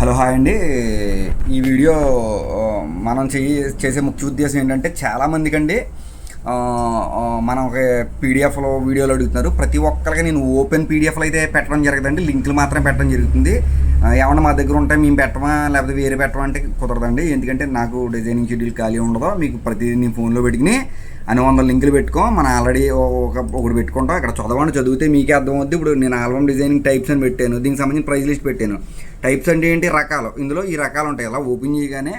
Hello hi అండి. ఈ video మనం చేయి చేసే ముఖ్య ఉద్దేశం ఏంటంటే చాలామందికి అండి మనం ఒక పీడిఎఫ్లో వీడియోలు అడుగుతున్నారు. ప్రతి ఒక్కరికి నేను ఓపెన్ పీడిఎఫ్లు అయితే పెట్టడం జరగదండి. లింకులు మాత్రం పెట్టడం జరుగుతుంది. ఏమన్నా మా దగ్గర ఉంటే మేము పెట్టమా లేకపోతే వేరే పెట్టమా అంటే కుదరదండి. ఎందుకంటే నాకు డిజైనింగ్ షెడ్యూల్ ఖాళీ ఉండదు. మీకు ప్రతిదీ నేను ఫోన్లో పెట్టుకుని అని వందల లింకులు పెట్టుకో. మనం ఆల్రెడీ ఒక ఒకటి పెట్టుకుంటాం. ఇక్కడ చదవండి చదివితే మీకే అర్థమవుద్ది. ఇప్పుడు నేను ఆల్బమ్ డిజైనింగ్ టైప్స్ అని పెట్టాను. దీనికి సంబంధించిన ప్రైజ్ లిస్ట్ పెట్టాను. టైప్స్ అంటే ఏంటి? రకాలు. ఇందులో ఈ రకాలు ఉంటాయి. ఇలా ఓపెన్ చేయగానే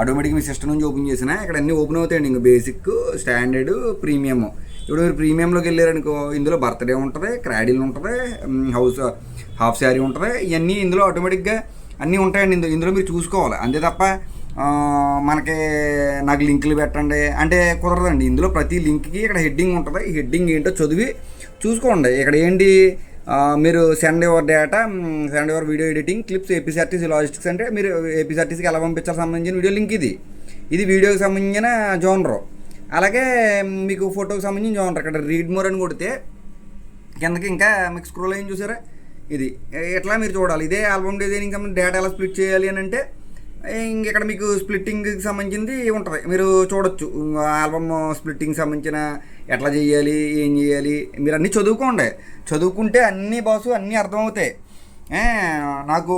ఆటోమేటిక్ మీ సిస్టమ్ నుంచి ఓపెన్ చేసినా ఇక్కడ అన్ని ఓపెన్ అవుతాయండి. ఇంక బేసిక్ స్టాండర్డ్ ప్రీమియం. ఇప్పుడు మీరు ప్రీమియంలోకి వెళ్ళారనుకో ఇందులో బర్త్డే ఉంటుంది క్రాడిల్ ఉంటుంది హౌస్ హాఫ్ శారీ ఉంటుంది. ఇవన్నీ ఇందులో ఆటోమేటిక్గా అన్నీ ఉంటాయండి. ఇందులో ఇందులో మీరు చూసుకోవాలి. అంతే తప్ప మనకి నాకు లింకులు పెట్టండి. అంటే కుదరదండి. ఇందులో ప్రతి లింక్కి ఇక్కడ హెడ్డింగ్ ఉంటుంది. ఈ హెడ్డింగ్ ఏంటో చదివి చూసుకోండి. ఇక్కడ ఏంటి మీరు send your data send your video editing clips APSRTC logistics అంటే మీరు ఏపీసీఆర్టీసీకి ఎలా పంపించాలి సంబంధించిన వీడియో లింక్ ఇది. ఇది వీడియోకి సంబంధించిన జోనరు. అలాగే మీకు ఫోటోకి సంబంధించిన జోనర్. ఇక్కడ రీడ్ మోర్ అని కొడితే కిందకి ఇంకా మీకు స్క్రోల్ అయ్యింది చూసారా? ఇది. ఎట్లా మీరు చూడాలి? ఇదే ఆల్బమ్ డిజైనింగ్ ఇంకా డేటా ఎలా స్ప్లిట్ చేయాలి అని అంటే ఇక్కడ మీకు స్ప్లిట్టింగ్కి సంబంధించింది ఉంటుంది. మీరు చూడొచ్చు. ఆల్బమ్ స్ప్లిట్టింగ్ సంబంధించిన ఎట్లా చేయాలి ఏం చేయాలి మీరు అన్నీ చదువుకోండి. చదువుకుంటే అన్నీ బాసు అన్నీ అర్థమవుతాయి. నాకు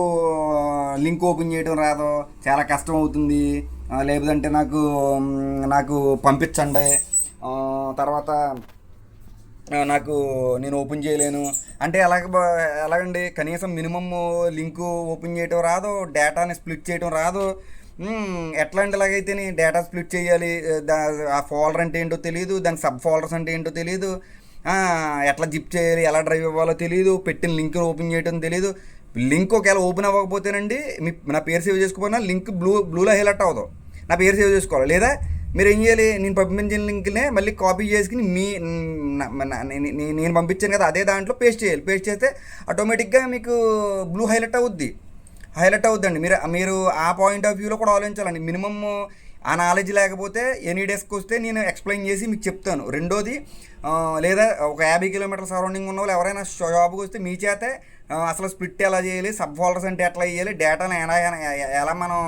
లింక్ ఓపెన్ చేయడం రాదు. చాలా కష్టం అవుతుంది. లేదంటే నాకు నాకు పంపించండి. తర్వాత నాకు నేను ఓపెన్ చేయలేను. అంటే ఎలాగ ఎలాగండి? కనీసం మినిమమ్ లింకు ఓపెన్ చేయటం రాదు డేటాని స్ప్లిట్ చేయటం రాదు. మ్మ్, ఎట్లా అంటే ఎలాగైతే డేటా స్ప్లిట్ చేయాలి. దా ఆ ఫోల్డర్ అంటే ఏంటో తెలియదు దాని సబ్ ఫోల్డర్స్ అంటే ఏంటో తెలియదు ఎట్లా జిప్ చేయాలి ఎలా డ్రైవ్ ఇవ్వాలో తెలియదు పెట్టిన లింక్ ఓపెన్ చేయడం తెలియదు లింక్ ఒకవేళ ఓపెన్ అవ్వకపోతేనండి మీ నా పేరు సేవ్ చేసుకోకపోయినా లింక్ బ్లూ బ్లూలో హైలైట్ అవ్వదు. నా పేరు సేవ్ చేసుకోవాలి లేదా మీరు ఏం చేయాలి? నేను పంపించిన లింక్నే మళ్ళీ కాపీ చేసుకుని మీ నేను పంపించాను కదా అదే దాంట్లో పేస్ట్ చేయాలి. పేస్ట్ చేస్తే ఆటోమేటిక్గా మీకు బ్లూ హైలైట్ అవుద్ది. హైలైట్ అవుద్దండి. మీరు మీరు ఆ పాయింట్ ఆఫ్ వ్యూలో కూడా ఆలోచించాలండి. మినిమమ్ ఆ నాలెడ్జ్ లేకపోతే ఎనీ డేస్కి వస్తే నేను ఎక్స్ప్లెయిన్ చేసి మీకు చెప్తాను. రెండోది లేదా ఒక యాభై కిలోమీటర్ సరౌండింగ్ ఉన్న వాళ్ళు ఎవరైనా షాప్కి వస్తే మీ చేతే అసలు స్ప్లిట్ ఎలా చేయాలి? సబ్ ఫోల్డర్స్ అంటే ఎట్లా చేయాలి? డేటాను ఎలా ఎలా మనం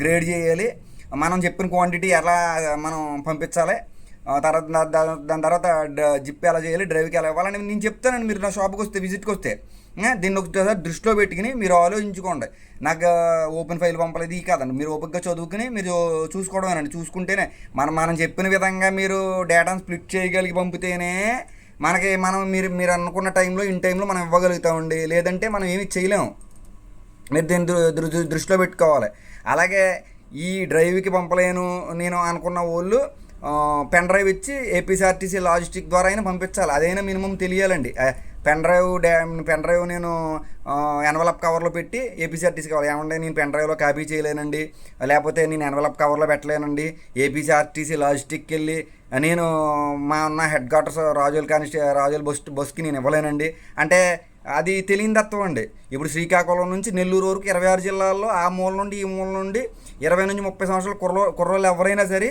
గ్రేడ్ చేయాలి? మనం చెప్పిన క్వాంటిటీ ఎలా మనం పంపించాలి? తర్వాత దా- దా- దాని తర్వాత జిప్ ఎలా చేయాలి డ్రైవ్కి ఎలా ఇవ్వాలని నేను చెప్తానండి. మీరు నా షాప్కి వస్తే విజిట్కి వస్తే. దీన్ని ఒకసారి దృష్టిలో పెట్టుకుని మీరు ఆలోచించుకోండి. నాకు ఓపెన్ ఫైల్ పంపలేదు ఈ కాదండి. మీరు ఓపెన్గా చదువుకుని మీరు చూసుకోవడమేనండి. చూసుకుంటేనే మనం మనం చెప్పిన విధంగా మీరు డేటాను స్ప్లిట్ చేయగలిగి పంపితేనే మనకి మనం మీరు మీరు అనుకున్న టైంలో ఇన్ టైంలో మనం ఇవ్వగలుగుతామండి. లేదంటే మనం ఏమి చేయలేము మీరు దీన్ని దృ- దృష్టిలో పెట్టుకోవాలి. అలాగే ఈ డ్రైవ్కి పంపలేను నేను అనుకున్న వాళ్ళు పెన్ డ్రైవ్ ఇచ్చి ఏపీసీఆర్టీసీ లాజిస్టిక్ ద్వారా అయినా పంపించాలి. అదైనా మినిమం తెలియాలండి. పెన్ డ్రైవ్ డా పెన్ డ్రైవ్ నేను ఎన్వలప్ కవర్లో పెట్టి ఏపీసీఆర్టీసీ కావాలి. ఏమంటే నేను పెన్ డ్రైవ్లో కాపీ చేయలేనండి. లేకపోతే నేను ఎన్వలప్ కవర్లో పెట్టలేనండి. ఏపీసీఆర్టీసీ లాజిస్టిక్కి వెళ్ళి నేను మా ఉన్న హెడ్ క్వార్టర్స్ రాజుల కానిస్టే రాజుల బస్ బస్కి నేను ఇవ్వలేనండి. అంటే అది తెలియని తత్వం అండి. ఇప్పుడు శ్రీకాకుళం నుంచి నెల్లూరు వరకు ఇరవై ఆరు జిల్లాల్లో ఆ మూల నుండి ఈ మూల నుండి ఇరవై నుంచి ముప్పై సంవత్సరాల కుర్రో కుర్రోళ్ళు ఎవరైనా సరే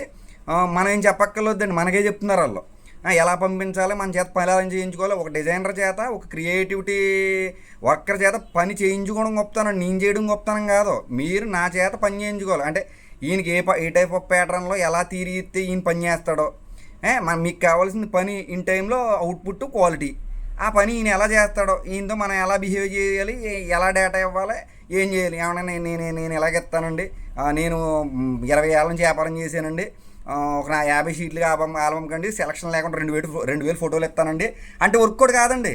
ఆ, మనం ఏం చెప్పక్కర్లేదండి. మనకే చెప్తున్నారు వాళ్ళు. ఎలా పంపించాలి మన చేత పని ఎలా చేయించుకోవాలి ఒక డిజైనర్ చేత ఒక క్రియేటివిటీ వర్కర్ చేత పని చేయించుకోవడం గొప్పతనం నేను చేయడం గొప్పతనం కాదు. మీరు నా చేత పని చేయించుకోవాలి. అంటే ఈయనకి ఏ ఏ టైప్ ఆఫ్ ప్యాటర్న్లో ఎలా తీరిగితే ఈయన పని చేస్తాడో మన మీకు కావాల్సిన పని ఇన్ టైంలో అవుట్పుట్ క్వాలిటీ ఆ పని ఈయన ఎలా చేస్తాడో ఈయనతో మనం ఎలా బిహేవ్ చేయాలి ఎలా డేటా ఇవ్వాలి ఏం చేయాలి ఏమన్నా నేను నేను నేను ఎలాగెత్తానండి నేను ఇరవై ఏళ్ళ నుంచి వ్యాపారం చేశానండి. ఒక నా యాభై షీట్లు ఆల్బమ్ ఆల్బమ్ కండి సెలక్షన్ లేకుండా రెండు వేలు రెండు వేలు ఫోటోలు ఇస్తానండి. అంటే వర్క్ కూడా కాదండి.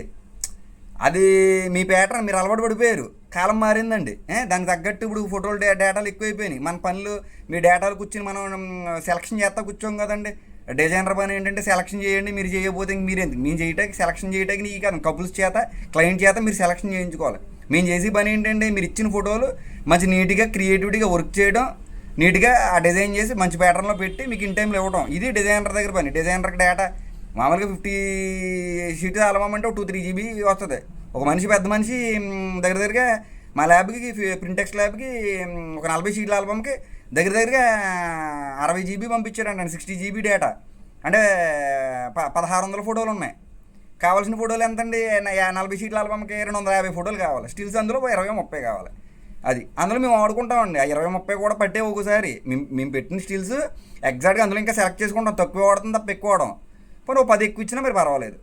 అది మీ ప్యాటర్న్ మీరు అలవాటు పడిపోయారు. కాలం మారిందండి. దానికి తగ్గట్టు ఇప్పుడు ఫోటోలు డే డేటాలు ఎక్కువైపోయినాయి. మన పనులు మీ డేటాలు కూర్చుని మనం సెలక్షన్ చేస్తా కూర్చోం కదండి. డిజైనర్ పని ఏంటంటే సెలక్షన్ చేయండి మీరు చేయకపోతే ఇంక మీరు ఎందుకు మేము చేయటానికి సెలక్షన్ చేయటానికి నీకు కాదు కపుల్స్ చేత క్లయింట్ చేత మీరు సెలక్షన్ చేయించుకోవాలి. మేము చేసే పని ఏంటంటే మీరు ఇచ్చిన ఫోటోలు మంచి నీట్గా క్రియేటివిటీగా వర్క్ చేయడం నీట్గా ఆ డిజైన్ చేసి మంచి ప్యాటర్న్లో పెట్టి మీకు ఇన్ టైంలో ఇవ్వడం ఇది డిజైనర్ దగ్గర పని. డిజైనర్కి డేటా మామూలుగా ఫిఫ్టీ షీట్ ఆల్బమ్ అంటే టూ త్రీ జీబీ వస్తుంది. ఒక మనిషి పెద్ద మనిషి దగ్గర దగ్గరగా మా ల్యాబ్కి ప్రింటెక్స్ ల్యాబ్కి ఒక నలభై షీట్ల ఆల్బమ్కి దగ్గర దగ్గరగా అరవై జీబీ పంపించాడండి సిక్స్టీ జీబీ డేటా. అంటే ప పదహారు వందల ఫోటోలు ఉన్నాయి. కావాల్సిన ఫోటోలు ఎంతండి? నలభై షీట్ల ఆల్బమ్కి రెండు వందల యాభై ఫోటోలు కావాలి. స్టిల్స్ అందులో ఇరవై ముప్పై కావాలి. అది. అందులో మేము వాడుకుంటామండి. ఆ ఇరవై ముప్పై కూడా పట్టే ఒకసారి. మేము మేము పెట్టిన స్టిల్స్ ఎగ్జాక్ట్గా అందులో ఇంకా సెలెక్ట్ చేసుకుంటాం. తక్కువ వాడుతుంది తప్ప ఎక్కువ వాడడం పోనీ ఓ పది ఎక్కువ ఇచ్చినా మరి పర్వాలేదు.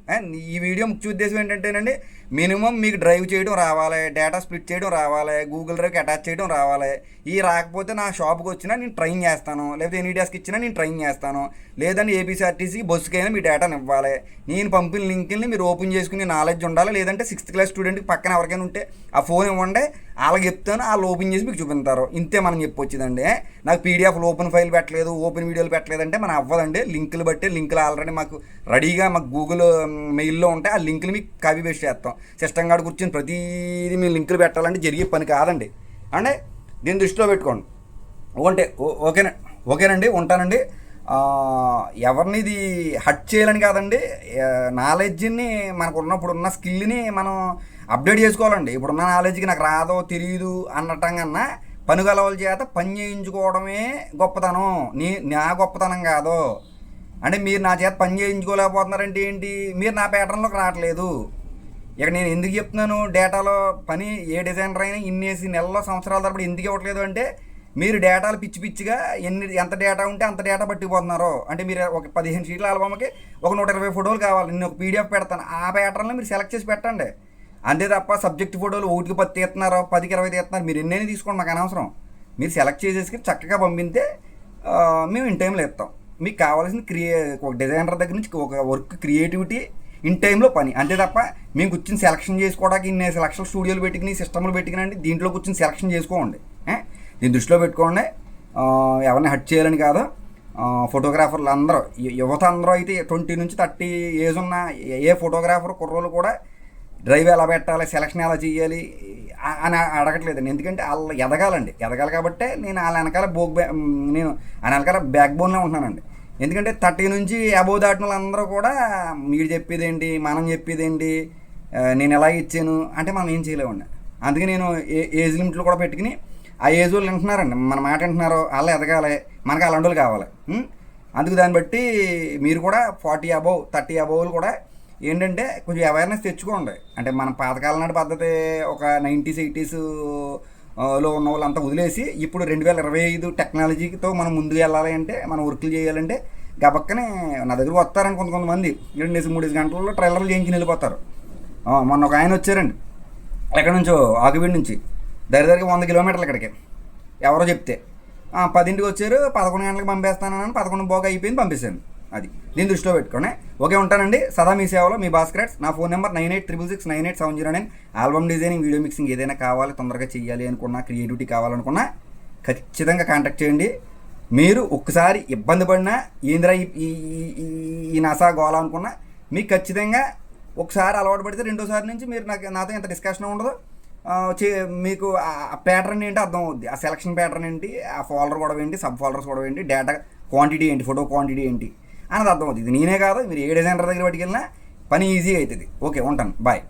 ఈ వీడియో ముఖ్య ఉద్దేశం ఏంటంటేనండి మినిమం మీకు డ్రైవ్ చేయడం రావాలి డేటా స్ప్లిట్ చేయడం రావాలి గూగుల్ డ్రైవ్కి అటాచ్ చేయడం రావాలి. ఈ రాకపోతే నా షాప్కి వచ్చినా నేను ట్రైన్ చేస్తాను లేకపోతే ఎనీ డేస్కి ఇచ్చినా నేను ట్రైన్ చేస్తాను. లేదంటే ఏపీసీఆర్టీసీ బస్సుకైనా మీ డేటాని ఇవ్వాలి. నేను పంపిన లింకుల్ని మీరు ఓపెన్ చేసుకుని నాలెడ్జ్ ఉండాలి? లేదంటే సిక్స్త్ క్లాస్ స్టూడెంట్కి పక్కన ఎవరికైనా ఉంటే ఆ ఫోన్ ఇవ్వండి. వాళ్ళకి చెప్తాను వాళ్ళు ఓపెన్ చేసి మీకు చూపిస్తారు. ఇంతే మనం చెప్పొచ్చిందండి. నాకు పీడిఎఫ్ ఓపెన్ ఫైల్ పెట్టలేదు ఓపెన్ వీడియోలు పెట్టలేదు అంటే మనం అవ్వదండి. లింకులు బట్టి లింకులు ఆల్రెడీ మాకు రెడీగా మాకు గూగుల్ మెయిల్లో ఉంటాయి. ఆ లింకులు మీకు కాపీ పేస్ట్ చేస్తాం. సిస్టమ్ కార్డు కూర్చొని ప్రతిదీ మీరు లింకులు పెట్టాలంటే జరిగే పని కాదండి. అంటే దీన్ని దృష్టిలో పెట్టుకోండి. ఓంటే ఓ- ఓకేనా ఓకేనండి ఉంటానండి. ఎవరిని ఇది హట్ చేయాలని కాదండి. నాలెడ్జ్ని మనకు ఉన్నప్పుడు ఉన్న స్కిల్ని మనం అప్డేట్ చేసుకోవాలండి. ఇప్పుడున్న నాలెడ్జ్కి నాకు రాదో తెలియదు అనటం కన్నా పనుగలవల చేత పని చేయించుకోవడమే గొప్పతనం. నీ నా గొప్పతనం కాదు. అంటే మీరు నా చేత పని చేయించుకోలేకపోతున్నారంటే ఏంటి? మీరు నా ప్యాటర్న్లోకి రావట్లేదు. ఇక నేను ఎందుకు చెప్తున్నాను? డేటాలో పని ఏ డిజైనర్ అయినా ఇన్నేసి నెలలో సంవత్సరాల తరబడి ఎందుకు ఇవ్వట్లేదు అంటే మీరు డేటాలు పిచ్చి పిచ్చిగా ఎన్ని ఎంత డేటా ఉంటే అంత డేటా పట్టుకుపోతున్నారు అంటే మీరు ఒక పదిహేను షీట్ల ఆల్బమ్కి ఒక నూట ఇరవై ఫోటోలు కావాలి. నేను ఒక పీడిఎఫ్ పెడతాను. ఆ ప్యాటర్న్లో మీరు సెలెక్ట్ చేసి పెట్టండి. అంతే తప్ప సబ్జెక్ట్ ఫోటోలు ఒకటికి పది తీస్తున్నారు పదికి ఇరవై తీస్తున్నారు మీరు ఎన్నైనా తీసుకోండి మాకు అనవసరం. మీరు సెలెక్ట్ చేసేసి చక్కగా పంపితే మేము ఇన్ టైంలో ఇస్తాం. మీకు కావాల్సిన క్రియే ఒక డిజైనర్ దగ్గర నుంచి ఒక వర్క్ క్రియేటివిటీ ఇన్ టైంలో పని. అంతే తప్ప మేము కూర్చొని సెలక్షన్ చేసుకోవడానికి ఇన్ని సెలక్షన్ స్టూడియోలు పెట్టుకుని సిస్టమ్లు పెట్టుకునండి దీంట్లో కూర్చొని సెలక్షన్ చేసుకోండి దీని దృష్టిలో పెట్టుకోండి. ఎవరిని హట్ చేయాలని కాదు. ఫోటోగ్రాఫర్లు అందరూ యువత అందరూ అయితే ట్వంటీ నుంచి థర్టీ ఏజ్ ఉన్న ఏ- ఏ ఫోటోగ్రాఫర్ కుర్రోళ్ళు కూడా డ్రైవ్ ఎలా పెట్టాలి సెలక్షన్ ఎలా చేయాలి అని అడగట్లేదండి ఎందుకంటే వాళ్ళు ఎదగాలండి. ఎదగాలి కాబట్టే నేను వాళ్ళ వెనకాల బోక్ బ్యా నేను ఆయన వెనకాల బ్యాక్ బోన్లో ఉంటున్నానండి. ఎందుకంటే థర్టీ నుంచి అబోవ్ దాటిన వాళ్ళందరూ కూడా మీరు చెప్పేదేంటి మనం చెప్పేదేంటి నేను ఎలా ఇచ్చాను అంటే మనం ఏం చేయలేమండి. అందుకే నేను ఏ ఏజ్ లిమిట్లు కూడా పెట్టుకుని ఆ ఏజ్ వాళ్ళు వింటున్నారండి. మన మాట వింటున్నారు వాళ్ళు ఎదగాలి మనకి అలాంటి వాళ్ళు కావాలి. అందుకు దాన్ని బట్టి మీరు కూడా ఫార్టీ అబోవ్ థర్టీ అబోవ్లు కూడా ఏంటంటే కొంచెం అవేర్నెస్ తెచ్చుకోండి. అంటే మన పాతకాలం నాటి పద్ధతి ఒక నైంటీస్ ఎయిటీస్లో ఉన్న వాళ్ళంతా వదిలేసి ఇప్పుడు రెండు వేల ఇరవై ఐదు టెక్నాలజీతో మనం ముందుకు వెళ్ళాలి అంటే మనం వర్కులు చేయాలంటే గబక్కనే నా దగ్గర వస్తారని కొంత కొంతమంది. వేసి మూడు గంటల్లో ట్రైలర్లు చేయించి వెళ్ళిపోతారు. మొన్న ఒక ఆయన వచ్చారండి. ఎక్కడి నుంచో? ఆకువీడి నుంచి. దగ్గర దగ్గర వంద కిలోమీటర్లు ఇక్కడికి. ఎవరో చెప్తే. పదింటికి వచ్చారు పదకొండు గంటలకు పంపేస్తానని పదకొండు బాగా అయిపోయింది పంపించాను అది. దీని దృష్టిలో పెట్టుకోండి ఓకే ఉంటానండి. సదా మీ సేవలో మీ భాస్కరెట్స్ నా phone number nine eight triple six nine eight seven zero nine. Album designing video mixing ఏదైనా కావాలి తొందరగా చేయాలి అనుకున్నా క్రియేటివిటీ కావాలనుకున్నా ఖచ్చితంగా కాంటాక్ట్ చేయండి. మీరు ఒక్కసారి ఇబ్బంది పడినా ఏందిరా ఈ ఈ- ఈ- నసా గోళ అనుకున్నా మీకు ఖచ్చితంగా ఒకసారి అలవాటు పడితే రెండోసారి నుంచి మీరు నాకు నాతో ఎంత డిస్కషన్ ఉండదు. చే మీకు ఆ ప్యాటర్న్ ఏంటి అర్థం అవుద్ది. ఆ సెలక్షన్ ప్యాటర్న్ ఏంటి? ఆ ఫోల్డర్ కూడా ఏంటి? సబ్ ఫోల్డర్స్ కూడా ఏంటి? డేటా క్వాంటిటీ ఏంటి? ఫోటో క్వాంటిటీ ఏంటి? అన్నది అర్థమవుతుంది. ఇది నేనే కాదు మీరు ఏ డిజైనర్ దగ్గర పట్టుకెళ్ళినా పని ఈజీ అవుతుంది. ఓకే ఉంటాను. బాయ్